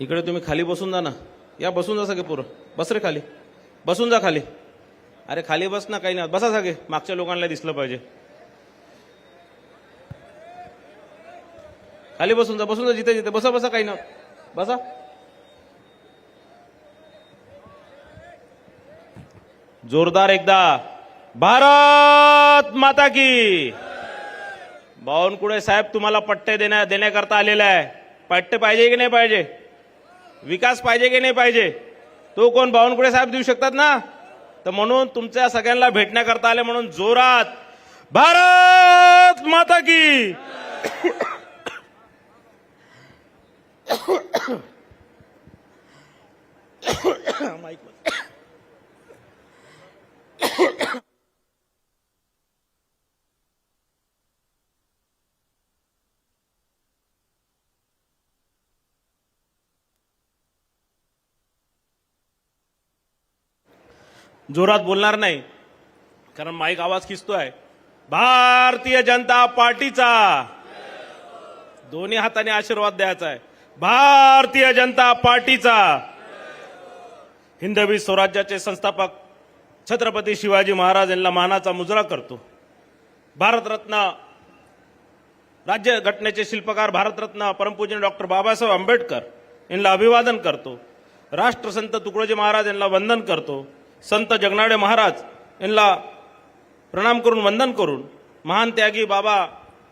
इकडे तुम्ही खाली बसून जा ना. या बसून जा सगळे पुरं. बस रे खाली. बसून जा खाली. अरे खाली बस ना काही नाही. बसा सगळे. मागच्या लोकांना दिसलं पाहिजे. खाली बसून जा बसून जा जिथे जिथे. बसा बसा काही ना. बसा. जोरदार एकदा. भारत माता की. बावनकुळे साहेब तुम्हाला पट्टे देण्या देण्याकरता आलेला आहे. पट्टे पाहिजे की नाही पाहिजे? विकास पाहिजे की नाही पाहिजे तो कोण बावनकुळे साहेब देऊ शकतात ना तर म्हणून तुमच्या सगळ्यांना भेटण्याकरता आले म्हणून जोरात भारत माता की माईक जोरात बोलणार नाही. कारण माईक आवाज खिचतोय भारतीय जनता पार्टीचा. दोन्ही हाताने आशीर्वाद द्यायचा आहे. भारतीय जनता पार्टीचा. हिंदवी स्वराज्याचे संस्थापक छत्रपती शिवाजी महाराज यांना मानाचा मुजरा करतो. भारतरत्न राज्य घटनेचे शिल्पकार भारतरत्न परमपूजन डॉक्टर बाबासाहेब आंबेडकर यांना अभिवादन करतो. राष्ट्रसंत तुकडोजी महाराज यांना वंदन करतो. संत जगनाडे महाराज यांना प्रणाम करून वंदन करून महान त्यागी बाबा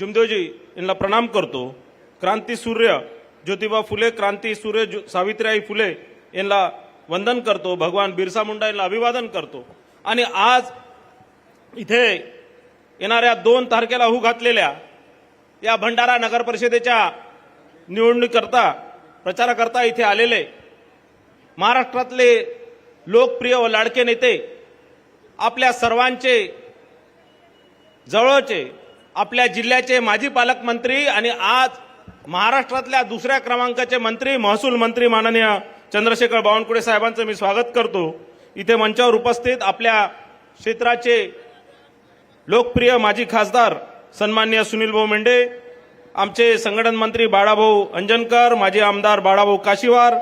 जुमदेवजी यांना प्रणाम करतो. क्रांती सूर्य ज्योतिबा फुले क्रांती सूर्य ज्यो- सावित्रीबाई फुले यांना वंदन करतो. भगवान बिरसा मुंडा यांना अभिवादन करतो. आणि आज इथे येणाऱ्या दोन तारखेला हू घातलेल्या या भंडारा नगर परिषदेच्या निवडणुकीकरता प्रचाराकरता इथे आलेले महाराष्ट्रातले लोकप्रिय व लाडके नेते आपल्या सर्वांचे जवळचे आपल्या जिल्ह्याचे माजी पालकमंत्री आणि आज महाराष्ट्रातल्या दुसऱ्या क्रमांकाचे मंत्री महसूल मंत्री माननीय चंद्रशेखर बावनकुळे साहेबांचं मी स्वागत करतो. इथे मंचावर उपस्थित आपल्या क्षेत्राचे लोकप्रिय माजी खासदार सन्मान्य सुनील भाऊ मेंढे आमचे संघटन मंत्री बाळाभाऊ अंजनकर माजी आमदार बाळाभाऊ काशीवार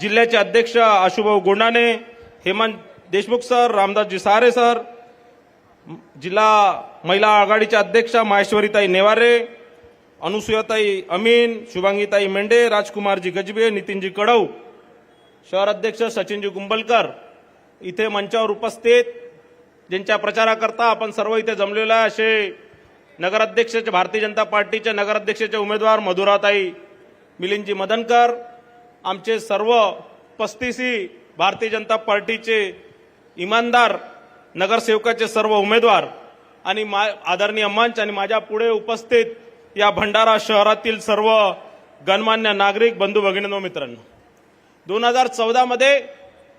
जिल्ह्याचे अध्यक्ष आशुभाऊ गोंडाणे हेमंत देशमुख सर रामदासजी सहारे सर जिल्हा महिला आघाडीच्या अध्यक्षा माहेश्वरीताई नेवारे अनुसुयाताई अमीन शुभांगीताई मेंढे राजकुमारजी गजबे नितीनजी कडव शहर अध्यक्ष सचिनजी कुंभलकर इथे मंचावर उपस्थित ज्यांच्या प्रचाराकरता आपण सर्व इथे जमलेलो आहे असे नगराध्यक्षाचे भारतीय जनता पार्टीचे नगराध्यक्षाचे उमेदवार मधुराताई मिलिंदजी मदनकर आमचे सर्व पस्तीसी भारतीय जनता पार्टीचे इमानदार नगरसेवकाचे सर्व उमेदवार आणि मा आदरणीय मंच आणि माझ्या पुढे उपस्थित या भंडारा शहरातील सर्व गणमान्य नागरिक बंधू भगिनींनो मित्रांनो. दोन हजार चौदामध्ये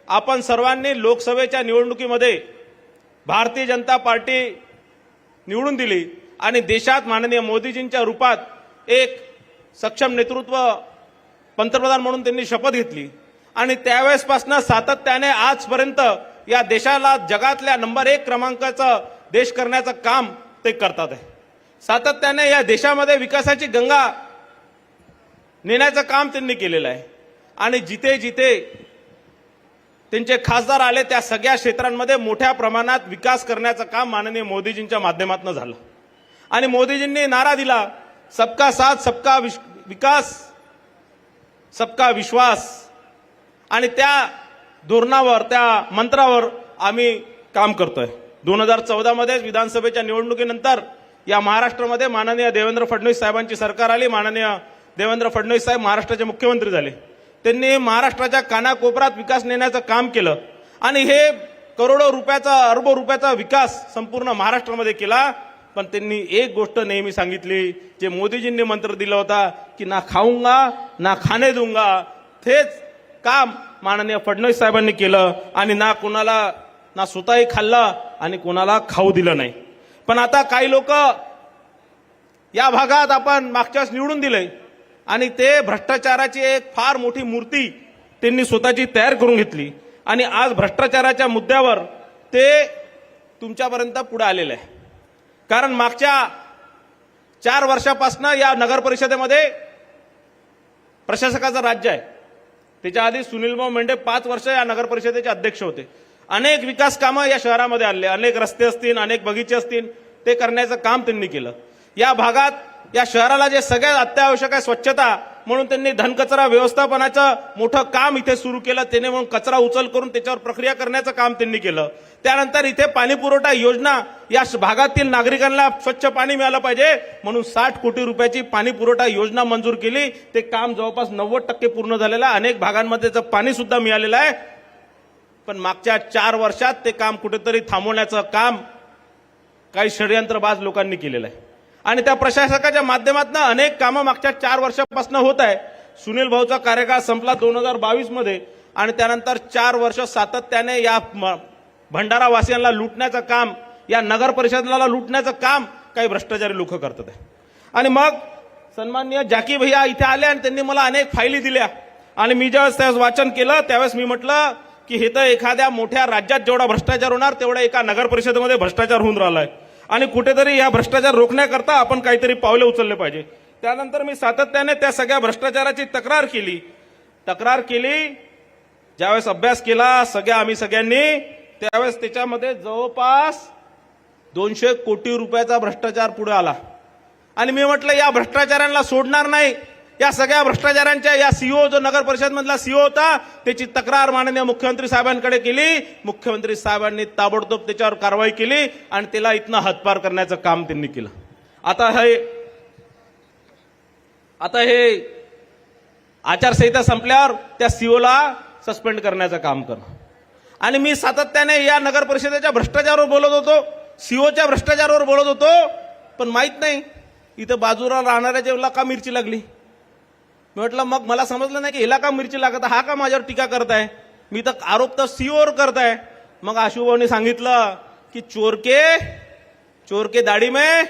आपण सर्वांनी लोकसभेच्या निवडणुकीमध्ये भारतीय जनता पार्टी निवडून दिली आणि देशात माननीय मोदीजींच्या रूपात एक सक्षम नेतृत्व पंतप्रधान म्हणून त्यांनी शपथ घेतली. आणि त्यावेळेसपासून सातत्याने आजपर्यंत या देशाला जगातल्या नंबर एक क्रमांकाचं देश करण्याचं काम ते करतात आहे. सातत्याने या देशामध्ये विकासाची गंगा नेण्याचं काम त्यांनी केलेलं आहे. आणि जिथे जिथे त्यांचे खासदार आले त्या सगळ्या क्षेत्रांमध्ये मोठ्या प्रमाणात विकास करण्याचं काम माननीय मोदीजींच्या माध्यमातून झालं. आणि मोदीजींनी नारा दिला सबका साथ सबका विश- विकास सबका विश्वास. आणि त्या धोरणावर त्या मंत्रावर आम्ही काम करतोय. दोन हजार चौदामध्ये विधानसभेच्या निवडणुकीनंतर या महाराष्ट्रामध्ये माननीय देवेंद्र फडणवीस साहेबांची सरकार आली. माननीय देवेंद्र फडणवीस साहेब महाराष्ट्राचे मुख्यमंत्री झाले. त्यांनी महाराष्ट्राच्या कानाकोपरात विकास नेण्याचं काम केलं. आणि हे करोडो रुपयाचा अरबो रुपयाचा विकास संपूर्ण महाराष्ट्रामध्ये केला. पण त्यांनी एक गोष्ट नेहमी सांगितली जे मोदीजींनी मंत्र दिला होता की ना खाऊंगा ना खाणे दूंगा. तेच काम माननीय फडणवीस साहेबांनी केलं? आणि ना कोणाला ना स्वतःही खाल्लं आणि कोणाला खाऊ दिलं नाही. पण आता काही लोक या भागात आपण मागच्याच निवडून दिले. आणि ते भ्रष्टाचाराची एक फार मोठी मूर्ती त्यांनी स्वतःची तयार करून घेतली. आणि आज भ्रष्टाचाराच्या मुद्द्यावर ते तुमच्यापर्यंत पुढे आलेलं आहे. कारण मागच्या चार वर्षापासून या नगर परिषदेमध्ये प्रशासकाचं राज्य आहे. त्याच्या आधी सुनीलभाऊ मेंढे पाच वर्ष या नगर परिषदेचे अध्यक्ष होते. अनेक विकास कामं या शहरामध्ये आणले. अनेक रस्ते असतील अनेक बगीचे असतील ते करण्याचं काम त्यांनी केलं. या भागात या शहराला जे सगळ्यात अत्यावश्यक आहे स्वच्छता म्हणून त्यांनी धनकचरा व्यवस्थापनाचं मोठं काम इथे सुरू केलं. त्याने म्हणून कचरा उचल करून त्याच्यावर प्रक्रिया करण्याचं काम त्यांनी केलं. त्यानंतर इथे पाणी पुरवठा योजना या भागातील नागरिकांना स्वच्छ पाणी मिळालं पाहिजे. म्हणून साठ कोटी रुपयाची पाणी पुरवठा योजना मंजूर केली. ते काम जवळपास नव्वद टक्के पूर्ण झालेलं आहे. अनेक भागांमध्ये त्याचं पाणी सुद्धा मिळालेलं आहे. पण मागच्या चार वर्षात ते काम कुठेतरी थांबवण्याचं काम काही षडयंत्रबाज लोकांनी केलेलं आहे. आणि त्या प्रशासकाच्या माध्यमातून अनेक कामं मागच्या चार वर्षापासून होत आहे. सुनील भाऊचा कार्यकाळ संपला दोन हजार बावीसमध्ये आणि त्यानंतर चार वर्ष सातत्याने या म- भंडारावासियांना लुटण्याचं काम या नगर परिषदेला लुटण्याचं काम काही भ्रष्टाचारी लोक करतात. आणि मग सन्माननीय जाकी भैया इथे आले आणि त्यांनी मला अनेक फायली दिल्या. आणि मी ज्यावेळेस त्यावेळेस वाचन केलं त्यावेळेस मी म्हटलं की हे तर एखाद्या मोठ्या राज्यात जेवढा भ्रष्टाचार होणार तेवढा एका नगर परिषदेमध्ये भ्रष्टाचार होऊन राहिलाय. आणि कुठेतरी या भ्रष्टाचार रोखण्याकरता आपण काहीतरी पावले उचलले पाहिजे. त्यानंतर मी सातत्याने त्या सगळ्या भ्रष्टाचाराची तक्रार केली. तक्रार केली. ज्यावेळेस अभ्यास केला सगळ्या आम्ही सगळ्यांनी त्यावेळेस त्याच्यामध्ये जवळपास दोनशे कोटी रुपयाचा भ्रष्टाचार पुढे आला. आणि मी म्हटलं या भ्रष्टाचारांना सोडणार नाही. या सगळ्या भ्रष्टाचारांच्या या सीओ जो नगर परिषद मधला सीओ होता त्याची तक्रार माननीय मुख्यमंत्री साहेबांकडे केली. मुख्यमंत्री साहेबांनी ताबडतोब त्याच्यावर कारवाई केली आणि त्याला इथनं हद्दपार करण्याचं काम त्यांनी केलं. आता हे आता हे आचारसंहिता संपल्यावर त्या सीओला सस्पेंड करण्याचं काम करणं. आणि मी सातत्याने या नगर परिषदेच्या भ्रष्टाचारावर बोलत होतो सीओच्या भ्रष्टाचारावर बोलत होतो पण माहीत नाही इथं बाजूला राहणाऱ्या जेवला का मिरची लागली. मी म्हटलं मग मला समजलं नाही की हिला का मिरची लागत हा का माझ्यावर टीका करताय? मी तर आरोप तर सीओवर करताय. मग आशुभाऊने सांगितलं की चोरके चोरके दाढी मे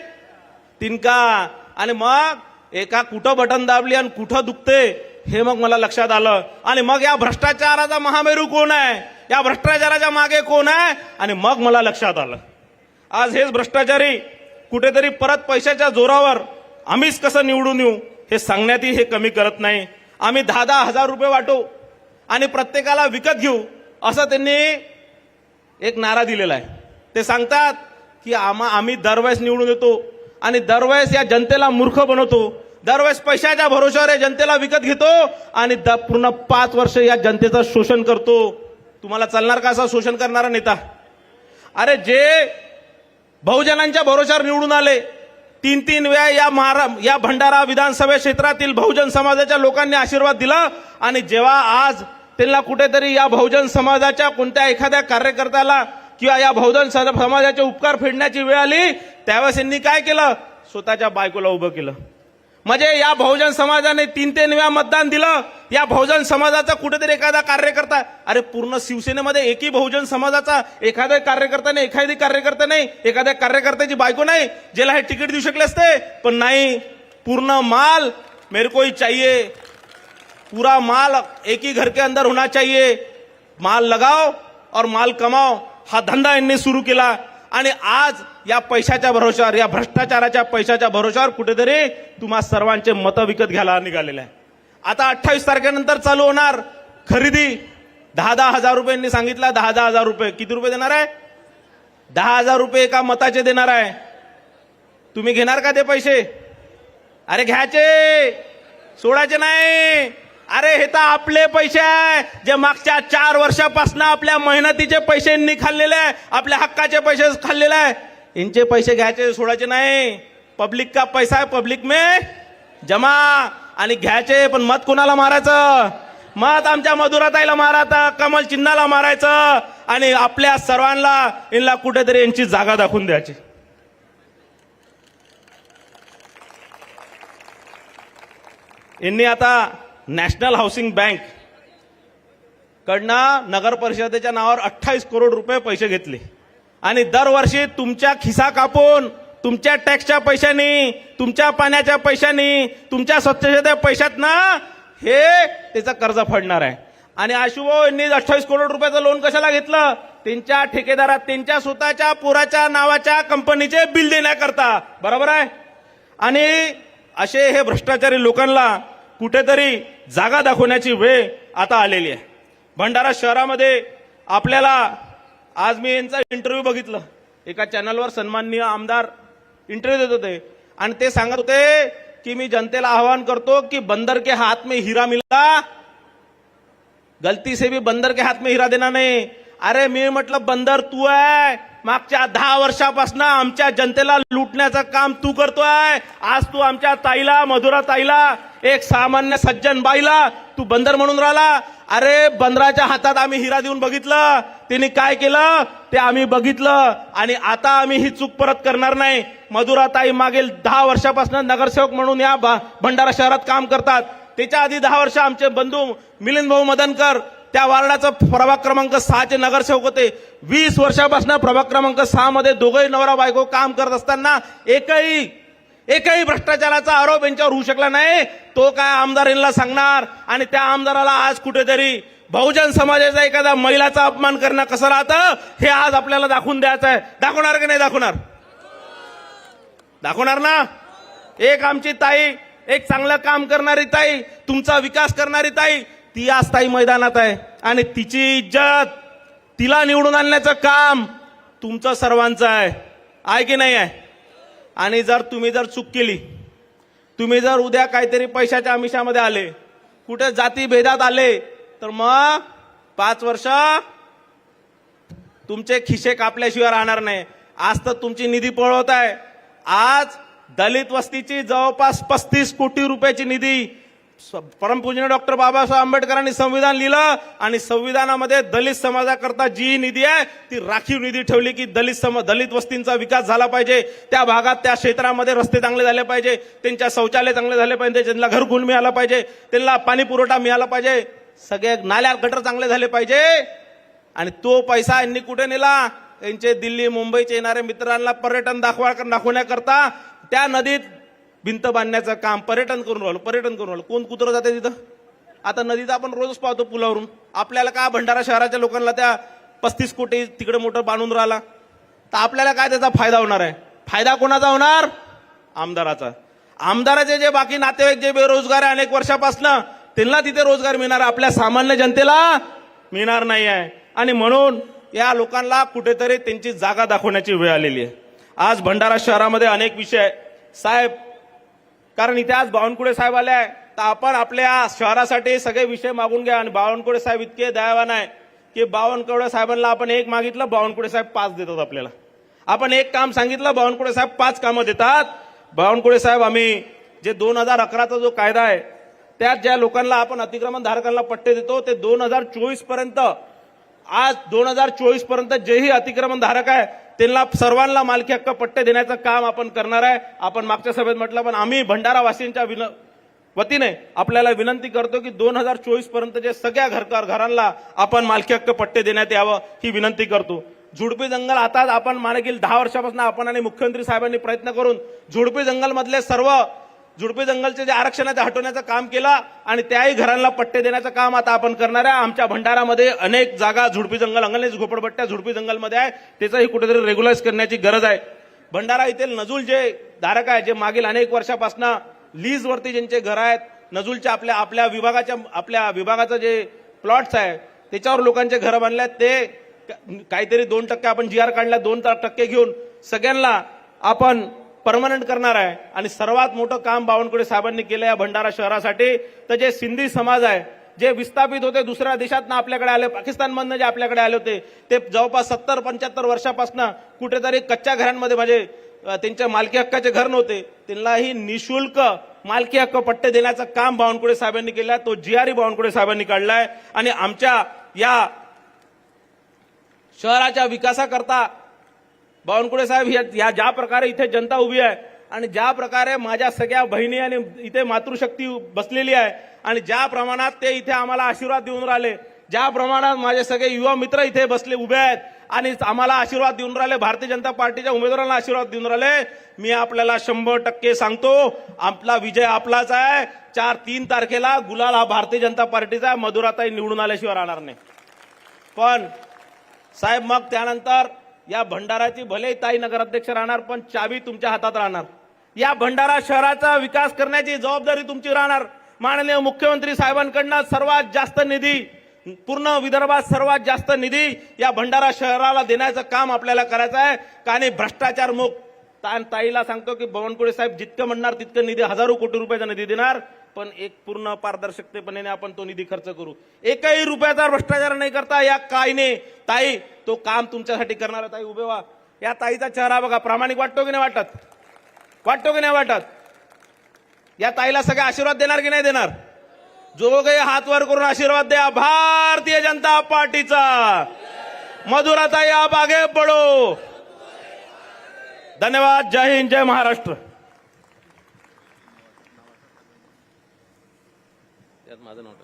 तिनका. आणि मग एका कुठं बटन दाबली आणि कुठं दुखते हे मग मला लक्षात आलं. आणि मग या भ्रष्टाचाराचा महामेरू कोण आहे? या भ्रष्टाचाराच्या मागे कोण आहे? आणि मग मला लक्षात आलं. आज हेच भ्रष्टाचारी कुठेतरी परत पैशाच्या जोरावर आम्हीच कसं निवडून येऊ हे सांगण्यातही हे कमी करत नाही. आम्ही दहा दहा हजार रुपये वाटू आणि प्रत्येकाला विकत घेऊ असं त्यांनी एक नारा दिलेला आहे. ते सांगतात की आम्हा आम्ही दरवेळेस निवडून येतो आणि दरवेळेस या जनतेला मूर्ख बनवतो. दरवेळेस पैशाच्या भरोशावर या जनतेला विकत घेतो आणि द- पूर्ण पाच वर्ष या जनतेचं शोषण करतो. तुम्हाला चालणार का असा शोषण करणारा नेता? अरे जे बहुजनांच्या भरोशावर निवडून आले तीन तीन वेळा या महारा या भंडारा विधानसभा क्षेत्रातील बहुजन समाजाच्या लोकांनी आशीर्वाद दिला आणि जेव्हा आज त्यांना कुठेतरी या बहुजन समाजाच्या कोणत्या एखाद्या कार्यकर्त्याला किंवा या बहुजन स- समाजाचे उपकार फेडण्याची वेळ आली त्यावेळेस यांनी काय केलं? स्वतःच्या बायकोला उभं केलं. म्हणजे या बहुजन समाजाने तीन ते नव्या मतदान दिलं. या बहुजन समाजाचा कुठेतरी एखादा कार्यकर्ता अरे पूर्ण शिवसेनेमध्ये एकही बहुजन समाजाचा एखादा कार्यकर्ता नाही एखादी कार्यकर्ता नाही एखाद्या कार्यकर्त्याची बायको नाही ज्याला हे तिकीट देऊ शकले असते. पण नाही पूर्ण माल मेरे को ही चाहिए. पूरा माल एक ही घर के अंदर होना चाहिए. माल लगाओ और माल कमाओ. हा धंदा यांनी सुरू केला. आणि आज या पैशाच्या भरोशावर या भ्रष्टाचाराच्या पैशाच्या भरोशावर कुठेतरी तुम्हा सर्वांचे मतं विकत घ्यायला निघालेले आहे. आता अठ्ठावीस तारखेनंतर चालू होणार खरेदी. दहा दहा हजार रुपयांनी सांगितलं दहा दहा हजार रुपये. किती रुपये देणार आहे? दहा हजार रुपये एका मताचे देणार आहे. तुम्ही घेणार का ते पैसे? अरे घ्यायचे! सोडायचे नाही! अरे हे तर आपले पैसे आहे. जे मागच्या चार वर्षापासून आपल्या मेहनतीचे पैसे खाल्लेले आहे आपल्या हक्काचे पैसे खाल्लेले आहे. यांचे पैसे घ्यायचे सोडायचे नाही. पब्लिक का पैसा आहे? पब्लिक मे. जमा. आणि घ्यायचे पण मत कोणाला मारायचं? मत आमच्या मधुराताईला मारायचं कमल चिन्हाला मारायचं. आणि आपल्या सर्वांना यांना कुठेतरी यांची जागा दाखवून द्यायची. यांनी आता नॅशनल हाऊसिंग बँक कडनं नगर परिषदेच्या नावावर अठ्ठावीस करोड रुपये पैसे घेतले. आणि दरवर्षी तुमच्या खिसा कापून तुमच्या टॅक्सच्या पैशानी तुमच्या पाण्याच्या पैशानी तुमच्या स्वच्छतेच्या पैशात ना हे त्याचं कर्ज फडणार आहे. आणि आशुभाऊ यांनी अठ्ठावीस करोड रुपयाचं लोन कशाला घेतलं? त्यांच्या ठेकेदारात त्यांच्या स्वतःच्या पुराच्या नावाच्या कंपनीचे बिल देण्याकरता. बरोबर आहे? आणि असे हे भ्रष्टाचारी लोकांना कुठेतरी जागा दाखवण्याची वेळ आता आलेली आहे. भंडारा शहरामध्ये आपल्याला आज मी यांचा इंटरव्ह्यू बघितलं. एका चॅनलवर सन्माननीय आमदार इंटरव्ह्यू देत होते. आणि ते सांगत होते की मी जनतेला आवाहन करतो की बंदर के हात में हिरा मिला. गलती से भी बंदर के हात में हिरा देना नाही. अरे मी म्हटलं बंदर तू आहे. मागच्या दहा वर्षापासून आमच्या जनतेला लुटण्याचं काम तू करतोय. आज तू आमच्या ताईला मधुरा ताईला एक सामान्य सज्जन बाईला तू बंदर म्हणून राहिला. अरे बंदराच्या हातात आम्ही हिरा देऊन बघितलं. तिने काय केलं? ते आम्ही बघितलं. आणि आता आम्ही ही चूक परत करणार नाही. मधुरा ताई मागील दहा वर्षापासून नगरसेवक म्हणून या भा- भंडारा शहरात काम करतात. त्याच्या आधी दहा वर्ष आमचे बंधू मिलिंद भाऊ मदनकर त्या वार्डाचा प्रभाग क्रमांक सहाचे नगरसेवक होते. वीस वर्षापासून प्रभाग क्रमांक सहा मध्ये दोघंही नवरा बायको काम करत असताना एकही एकही भ्रष्टाचाराचा आरोप यांच्यावर होऊ शकला नाही. तो काय आमदार यांना सांगणार? आणि त्या आमदाराला आज कुठेतरी बहुजन समाजाचा एखाद्या महिलाचा अपमान करणं कसं राहतं? हे आज आपल्याला दाखवून द्यायचं आहे. दाखवणार की नाही दाखवणार? दाखवणार ना? एक आमची ताई एक चांगलं काम करणारी ताई तुमचा विकास करणारी ताई ती आज ताई मैदानात आहे आणि तिची इज्जत तिला निवडून आणण्याचं काम तुमचं सर्वांचं आहे. आहे की नाही आहे? आणि जर तुम्ही जर चूक केली तुम्ही जर उद्या काहीतरी पैशाच्या आमिषामध्ये आले कुठे जाती भेदात आले तर मग पाच वर्ष तुमचे खिशे कापल्याशिवाय राहणार नाही. आज तर तुमची निधी पळवत आहे. आज दलित वस्तीची जवळपास पस्तीस कोटी रुपयाची निधी परमपूजनीय डॉक्टर बाबासाहेब आंबेडकरांनी संविधान लिहिलं आणि संविधानामध्ये दलित समाजाकरता जी निधी आहे ती राखीव निधी ठेवली की दलित सम दलित वस्तींचा विकास झाला पाहिजे. त्या भागात त्या क्षेत्रामध्ये रस्ते चांगले झाले पाहिजे. त्यांच्या शौचालय चांगले झाले पाहिजे. त्यांना घरकुल मिळाला पाहिजे. त्यांना पाणी पुरवठा मिळाला पाहिजे. सगळे नाल्या गटर चांगले झाले पाहिजे. आणि तो पैसा यांनी कुठे नेला? यांचे दिल्ली मुंबईचे येणाऱ्या मित्रांना पर्यटन दाखवा दाखवण्याकरता. त्या नदीत भिंत बांधण्याचं काम पर्यटन करून राहिलो पर्यटन करून राहिलो. कोण कुत्रं जाते तिथं? आता नदीत आपण रोजच पाहतो पुलावरून. आपल्याला का भंडारा शहराच्या लोकांना त्या पस्तीस कोटी तिकडे मोठं बांधून राहिला. तर आपल्याला काय त्याचा फायदा होणार आहे? फायदा कोणाचा होणार? आमदाराचा. आमदाराचे जे बाकी नातेवाईक जे बेरोजगार आहे अनेक वर्षापासनं त्यांना तिथे रोजगार मिळणार आपल्या सामान्य जनतेला मिळणार नाही आहे. आणि म्हणून या लोकांना कुठेतरी त्यांची जागा दाखवण्याची वेळ आलेली आहे. आज भंडारा शहरामध्ये अनेक विषय आहे. साहेब कारण इथे आज बावनकुळे साहेब आले आहे. तर आपण आपल्या शहरासाठी सगळे विषय मागून घ्या आणि बावनकुळे साहेब इतके दयावान आहे की बावनकुळे साहेबांना आपण एक मागितलं बावनकुळे साहेब पाच देतात आपल्याला. आपण एक काम सांगितलं बावनकुळे साहेब पाच कामं देतात. बावनकुळे साहेब आम्ही जे दोन हजार अकराचा जो कायदा आहे त्यात ज्या लोकांना आपण अतिक्रमण धारकांना पट्टे देतो ते दोन हजार चोवीसपर्यंत आज दोन हजार चोवीसपर्यंत जेही अतिक्रमण धारक आहे त्यांना सर्वांना मालकी हक्क पट्टे देण्याचं काम आपण करणार आहे. आपण मागच्या सभेत म्हटलं पण आम्ही भंडारावासींच्या विन वतीने आपल्याला विनंती करतो की दोन हजार चोवीसपर्यंत जे सगळ्या घरकार घरांना आपण मालकी हक्क पट्टे देण्यात यावं ही विनंती करतो. झुडपी जंगल आता आपण मागील दहा वर्षापासून आपण आणि मुख्यमंत्री साहेबांनी प्रयत्न करून झुडपी जंगलमधले सर्व झुडपी जंगलचे जे आरक्षण आहे ते हटवण्याचं काम केलं आणि त्याही घरांना पट्टे देण्याचं काम आता आपण करणार आहे. आमच्या भंडारामध्ये अनेक जागा झुडपी जंगल अंगलनेच झोपडपट्ट्या झुडपी जंगलमध्ये आहे. त्याचंही कुठेतरी रेग्युलाइज करण्याची गरज आहे. भंडारा येथील नजूल जे धारक आहे जे मागील अनेक वर्षापासून लीजवरती ज्यांचे घर आहेत नजूलच्या आपल्या आपल्या विभागाच्या आपल्या विभागाचं जे प्लॉट्स आहे त्याच्यावर लोकांचे घरं बांधले आहेत. ते काहीतरी दोन टक्के आपण जी आर काढला दोन टक्के घेऊन सगळ्यांना आपण परमनंट करणार आहे. आणि सर्वात मोठं काम बावनकुळे साहेबांनी केलं या भंडारा शहरासाठी. तर जे सिंधी समाज आहे जे विस्थापित होते दुसऱ्या देशात आपल्याकडे आले पाकिस्तानमधनं जे आपल्याकडे आले होते ते जवळपास सत्तर पंच्याहत्तर वर्षापासून कुठेतरी कच्च्या घरांमध्ये म्हणजे त्यांच्या मालकी हक्काचे घर नव्हते. त्यांनाही निशुल्क मालकी हक्क पट्टे देण्याचं काम बावनकुळे साहेबांनी केलं तो जीआरई बावनकुळे साहेबांनी काढलाय. आणि आमच्या या शहराच्या विकासाकरता बावनकुळे साहेब या- ज्या प्रकारे इथे जनता उभी आहे आणि ज्या प्रकारे माझ्या सगळ्या बहिणी आणि इथे मातृशक्ती बसलेली आहे आणि ज्या प्रमाणात ते इथे आम्हाला आशीर्वाद देऊन राहिले ज्या प्रमाणात माझे सगळे युवा मित्र इथे बसले उभे आहेत आणि आम्हाला आशीर्वाद देऊन राहिले भारतीय जनता पार्टीच्या उमेदवारांना आशीर्वाद देऊन राहिले मी आपल्याला शंभर टक्के सांगतो आपला विजय आपलाच आहे. चार तीन तारखेला गुलाल हा भारतीय जनता पार्टीचा आहे मधुराताई निवडून आल्याशिवाय राहणार नाही. पण साहेब मग त्यानंतर या भंडाराची भले ताई नगराध्यक्ष राहणार पण चावी तुमच्या हातात राहणार. या भंडारा शहराचा विकास करण्याची जबाबदारी तुमची राहणार. माननीय मुख्यमंत्री साहेबांकडनं सर्वात जास्त निधी पूर्ण विदर्भात सर्वात जास्त निधी या भंडारा शहराला देण्याचं काम आपल्याला करायचं आहे. का आणि भ्रष्टाचार मुक्त. ताईला सांगतो की बावनकुळे साहेब जितकं म्हणणार तितकं निधी हजारो कोटी रुपयाचा निधी देणार. पण एक पूर्ण पारदर्शकतेपणे आपण तो निधी खर्च करू. एकही रुपयाचा भ्रष्टाचार नाही करता या कायने ताई तो काम तुमच्यासाठी करणारा ताई उभे व्हा. या ताईचा चेहरा बघा प्रामाणिक वाटतो की नाही वाटत? वाटतो की नाही वाटत? या ताईला सगळे आशीर्वाद देणार की नाही देणार? जो काही हात वर करून आशीर्वाद द्या. भारतीय जनता पार्टीचा. मधुराताई आप आगे पडो. धन्यवाद. जय हिंद जय महाराष्ट्र. यात माझं नाव टाका.